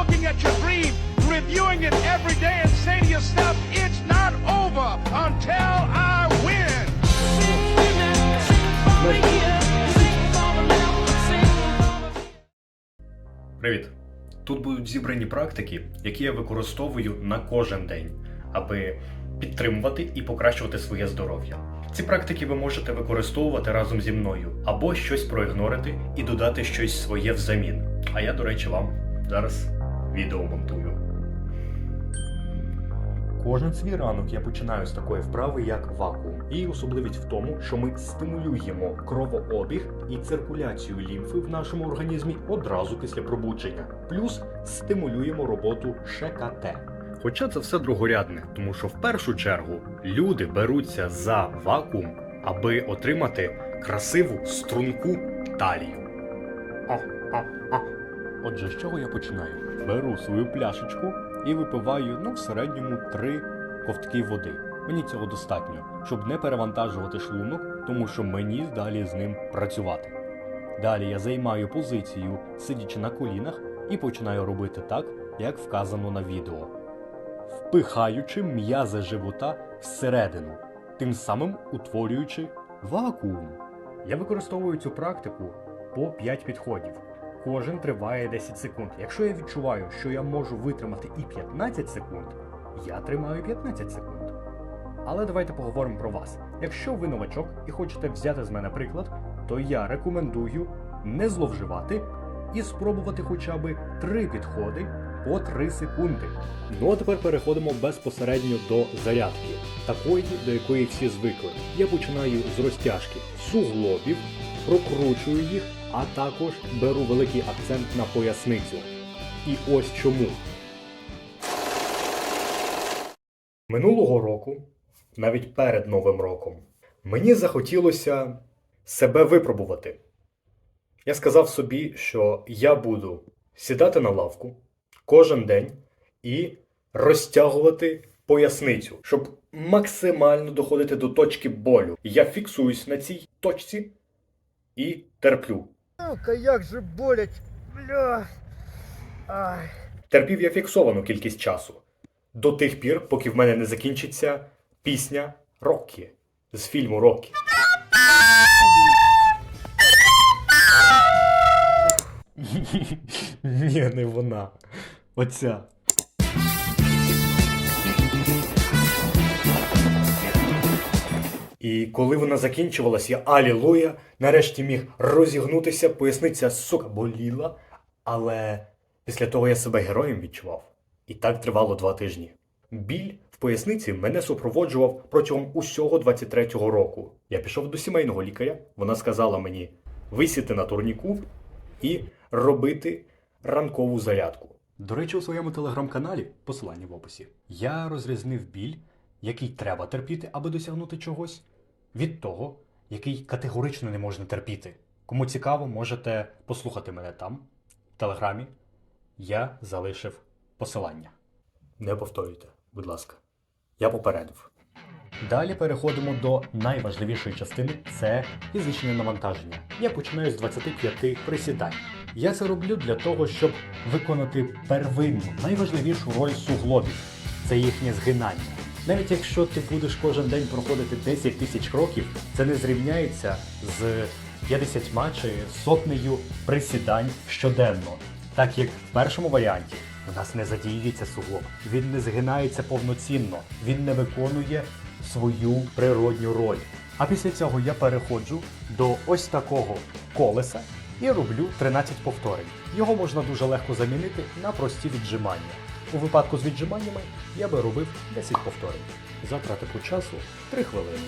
looking at your dream, reviewing it every day, and say to yourself, it's not over until I win. Привіт! Тут будуть зібрані практики, які я використовую на кожен день, аби підтримувати і покращувати своє здоров'я. Ці практики ви можете використовувати разом зі мною, або щось проігнорити і додати щось своє взамін. А я, до речі, вам зараз відео монтую. Кожен свій ранок я починаю з такої вправи, як вакуум. Її особливість в тому, що ми стимулюємо кровообіг і циркуляцію лімфи в нашому організмі одразу після пробудження. Плюс стимулюємо роботу ШКТ. Хоча це все другорядне, тому що в першу чергу люди беруться за вакуум, аби отримати красиву струнку талію. О. Отже, з чого я починаю? Беру свою пляшечку і випиваю ну, в середньому три ковтки води. Мені цього достатньо, щоб не перевантажувати шлунок, тому що мені далі з ним працювати. Далі я займаю позицію, сидячи на колінах, і починаю робити так, як вказано на відео, впихаючи м'язи живота всередину, тим самим утворюючи вакуум. Я використовую цю практику по 5 підходів. Кожен триває 10 секунд. Якщо я відчуваю, що я можу витримати і 15 секунд, я тримаю 15 секунд. Але давайте поговоримо про вас. Якщо ви новачок і хочете взяти з мене приклад, то я рекомендую не зловживати і спробувати хоча б 3 підходи по 3 секунди. Ну а тепер переходимо безпосередньо до зарядки, такої, до якої всі звикли. Я починаю з розтяжки суглобів, прокручую їх, а також беру великий акцент на поясницю. І ось чому. Минулого року, навіть перед Новим роком, мені захотілося себе випробувати. Я сказав собі, що я буду сідати на лавку кожен день і розтягувати поясницю, щоб максимально доходити до точки болю. Я фіксуюсь на цій точці і терплю. Сука, як же болять, бля. Ай. Терпів я фіксовану кількість часу до тих пір, поки в мене не закінчиться пісня Роккі з фільму Роккі. Ні, не вона. Оця. І коли вона закінчувалась, я алілуя, нарешті міг розігнутися, поясниця, сука, боліла, але після того я себе героєм відчував. І так тривало два тижні. Біль в поясниці мене супроводжував протягом усього 23-го року. Я пішов до сімейного лікаря, вона сказала мені висіти на турніку і робити ранкову зарядку. До речі, у своєму телеграм-каналі, посилання в описі, я розрізнив біль, який треба терпіти, аби досягнути чогось, від того, який категорично не можна терпіти. Кому цікаво, можете послухати мене там, в телеграмі. Я залишив посилання. Не повторюйте, будь ласка. Я попередив. Далі переходимо до найважливішої частини це фізичне навантаження. Я починаю з 25 присідань. Я це роблю для того, щоб виконати первинну, найважливішу роль суглобів це їхнє згинання. Навіть якщо ти будеш кожен день проходити 10 тисяч кроків, це не зрівняється з 50 чи сотнею присідань щоденно. Так як в першому варіанті у нас не задіюється суглоб, він не згинається повноцінно, він не виконує свою природню роль. А після цього я переходжу до ось такого колеса і роблю 13 повторень. Його можна дуже легко замінити на прості віджимання. У випадку з віджиманнями я би робив 10 повторень. Затрати по часу 3 хвилини.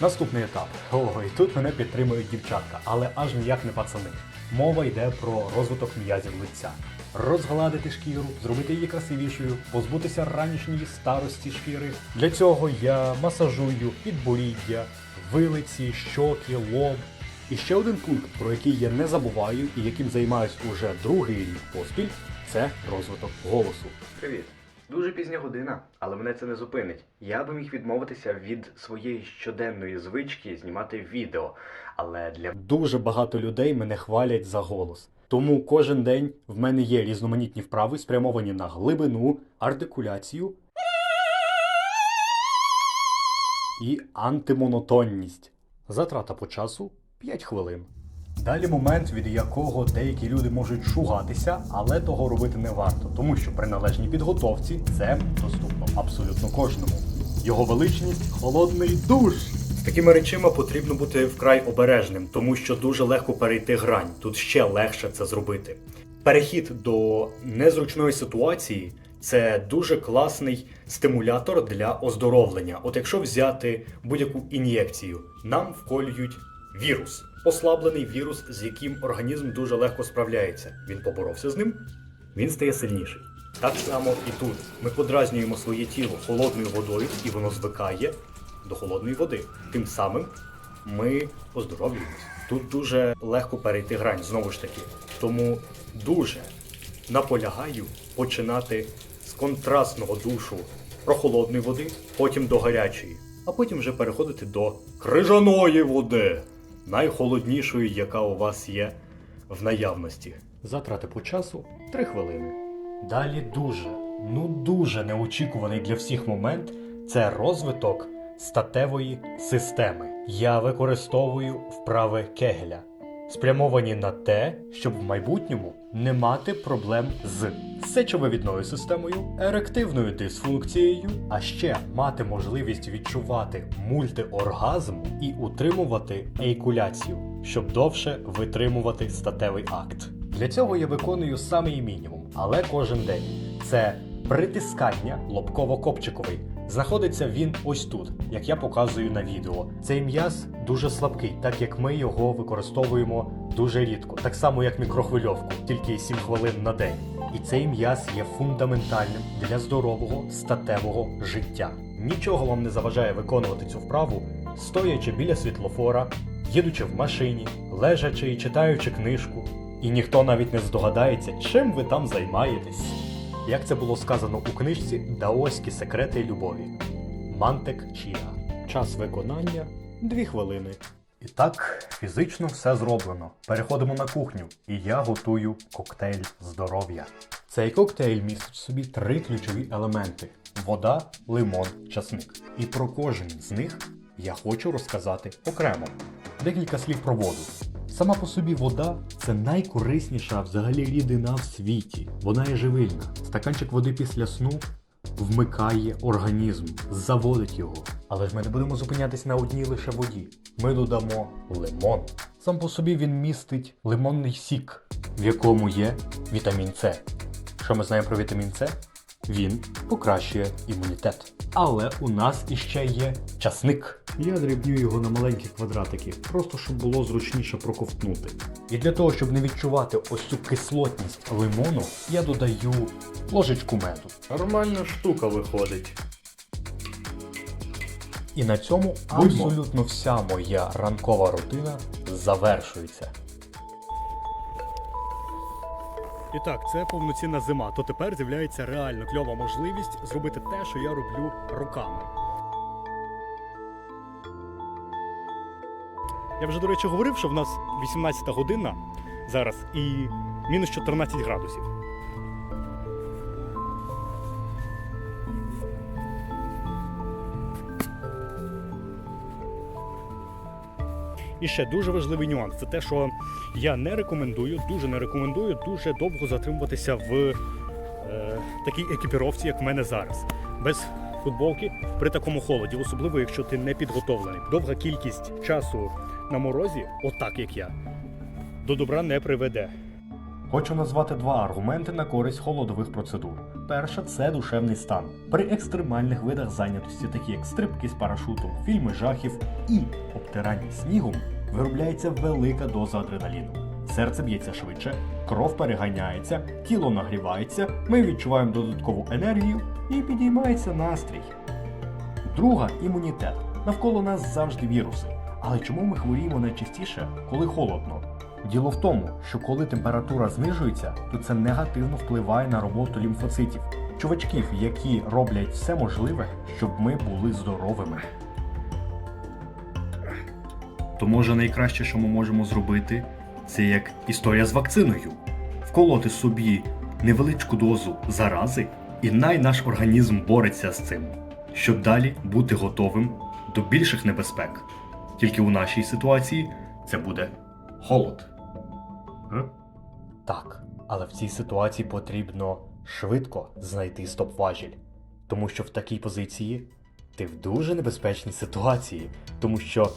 Наступний етап. Ой, тут мене підтримують дівчатка, але аж ніяк не пацани. Мова йде про розвиток м'язів лиця. Розгладити шкіру, зробити її красивішою, позбутися ранішньої старості шкіри. Для цього я масажую підборіддя, вилиці, щоки, лоб. І ще один пункт, про який я не забуваю і яким займаюсь уже другий рік поспіль, це розвиток голосу. Привіт. Дуже пізня година, але мене це не зупинить. Я би міг відмовитися від своєї щоденної звички знімати відео, але для дуже багато людей мене хвалять за голос. Тому кожен день в мене є різноманітні вправи, спрямовані на глибину, артикуляцію і антимонотонність. Затрата по часу 5 хвилин. Далі момент, від якого деякі люди можуть шугатися, але того робити не варто, тому що при належній підготовці це доступно абсолютно кожному. Його величність холодний душ. З такими речима потрібно бути вкрай обережним, тому що дуже легко перейти грань. Тут ще легше це зробити. Перехід до незручної ситуації це дуже класний стимулятор для оздоровлення. От якщо взяти будь-яку ін'єкцію, нам вколюють вірус, ослаблений вірус, з яким організм дуже легко справляється. Він поборовся з ним, він стає сильніший. Так само і тут. Ми подразнюємо своє тіло холодною водою, і воно звикає до холодної води. Тим самим ми оздоровлюємось. Тут дуже легко перейти грань, знову ж таки. Тому дуже наполягаю починати з контрастного душу прохолодної води, потім до гарячої, а потім вже переходити до крижаної води, найхолоднішої, яка у вас є в наявності. Затрати по часу 3 хвилини. Далі дуже, ну дуже неочікуваний для всіх момент це розвиток статевої системи. Я використовую вправи Кегеля, спрямовані на те, щоб в майбутньому не мати проблем з сечовивідною системою, ерективною дисфункцією, а ще мати можливість відчувати мультиоргазм і утримувати ейкуляцію, щоб довше витримувати статевий акт. Для цього я виконую самий мінімум, але кожен день. Це притискання лобково-копчиковий. Знаходиться він ось тут, як я показую на відео. Цей м'яз дуже слабкий, так як ми його використовуємо дуже рідко, так само як мікрохвильовку, тільки 7 хвилин на день. І цей м'яз є фундаментальним для здорового статевого життя. Нічого вам не заважає виконувати цю вправу, стоячи біля світлофора, їдучи в машині, лежачи і читаючи книжку. І ніхто навіть не здогадається, чим ви там займаєтесь. Як це було сказано у книжці Даоські секрети любові. Мантек Чіа. Час виконання 2 хвилини. І так, фізично все зроблено. Переходимо на кухню, і я готую коктейль здоров'я. Цей коктейль містить в собі три ключові елементи: вода, лимон, часник. І про кожен з них я хочу розказати окремо. Декілька слів про воду. Сама по собі вода це найкорисніша взагалі рідина в світі. Вона є живильна. Стаканчик води після сну вмикає організм, заводить його. Але ж ми не будемо зупинятись на одній лише воді. Ми додамо лимон. Сам по собі він містить лимонний сік, в якому є вітамін С. Що ми знаємо про вітамін С? Він покращує імунітет. Але у нас іще є часник. Я дрібню його на маленькі квадратики, просто щоб було зручніше проковтнути. І для того, щоб не відчувати ось цю кислотність лимону, я додаю ложечку меду. Нормальна штука виходить. І на цьому абсолютно вся моя ранкова рутина завершується. І так, це повноцінна зима. То тепер з'являється реально кльова можливість зробити те, що я роблю руками. Я вже, до речі, говорив, що в нас 18 година зараз і мінус 14 градусів. І ще дуже важливий нюанс це те, що я не рекомендую, дуже не рекомендую дуже довго затримуватися в е, такій екіпіровці, як в мене зараз. Без футболки при такому холоді, особливо якщо ти не підготовлений. Довга кількість часу на морозі, отак як я, до добра не приведе. Хочу назвати два аргументи на користь холодових процедур. Перша це душевний стан. При екстремальних видах зайнятості, такі як стрибки з парашутом, фільми жахів і обтирання снігом, виробляється велика доза адреналіну. Серце б'ється швидше, кров переганяється, тіло нагрівається, ми відчуваємо додаткову енергію і підіймається настрій. Друга імунітет. Навколо нас завжди віруси. Але чому ми хворіємо найчастіше, коли холодно? Діло в тому, що коли температура знижується, то це негативно впливає на роботу лімфоцитів, чувачків, які роблять все можливе, щоб ми були здоровими. То може найкраще, що ми можемо зробити, це як історія з вакциною. Вколоти собі невеличку дозу зарази, і най наш організм бореться з цим, щоб далі бути готовим до більших небезпек. Тільки у нашій ситуації це буде холод. М? Так, але в цій ситуації потрібно швидко знайти стоп-важіль, тому що в такій позиції ти в дуже небезпечній ситуації, тому що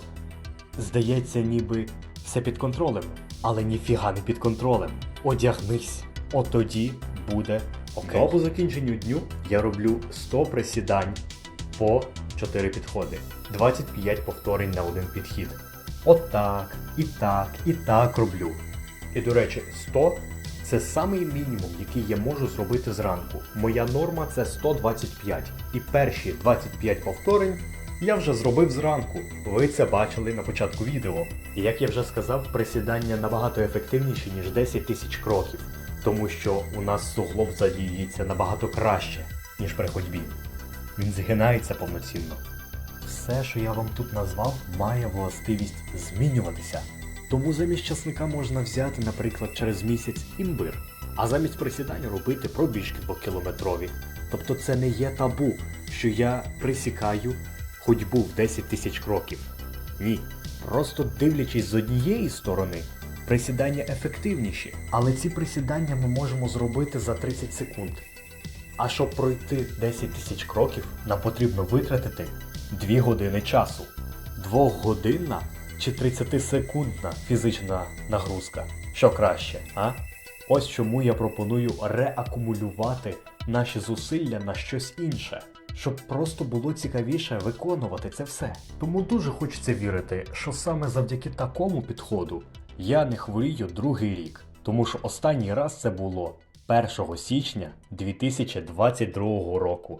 здається, ніби все під контролем, але ніфіга не під контролем. Одягнись, от тоді буде окей. по закінченню дню я роблю 100 присідань по 4 підходи, 25 повторень на один підхід. Отак, і так, і так роблю. І до речі, 100 це самий мінімум, який я можу зробити зранку. Моя норма це 125. І перші 25 повторень я вже зробив зранку. Ви це бачили на початку відео. І як я вже сказав, присідання набагато ефективніші, ніж 10 тисяч кроків, тому що у нас суглоб задіюється набагато краще, ніж при ходьбі. Він згинається повноцінно. Все, що я вам тут назвав, має властивість змінюватися. Тому замість часника можна взяти, наприклад, через місяць імбир, а замість присідання робити пробіжки двокілометрові. Тобто це не є табу, що я присікаю ходьбу в 10 тисяч кроків. Ні. Просто дивлячись з однієї сторони, присідання ефективніші, але ці присідання ми можемо зробити за 30 секунд. А щоб пройти 10 тисяч кроків, нам потрібно витратити 2 години часу. Двохгодинна чи 30-секундна фізична нагрузка. Що краще, а? Ось чому я пропоную реакумулювати наші зусилля на щось інше, щоб просто було цікавіше виконувати це все. Тому дуже хочеться вірити, що саме завдяки такому підходу я не хворію другий рік, тому що останній раз це було 1 січня 2022 року.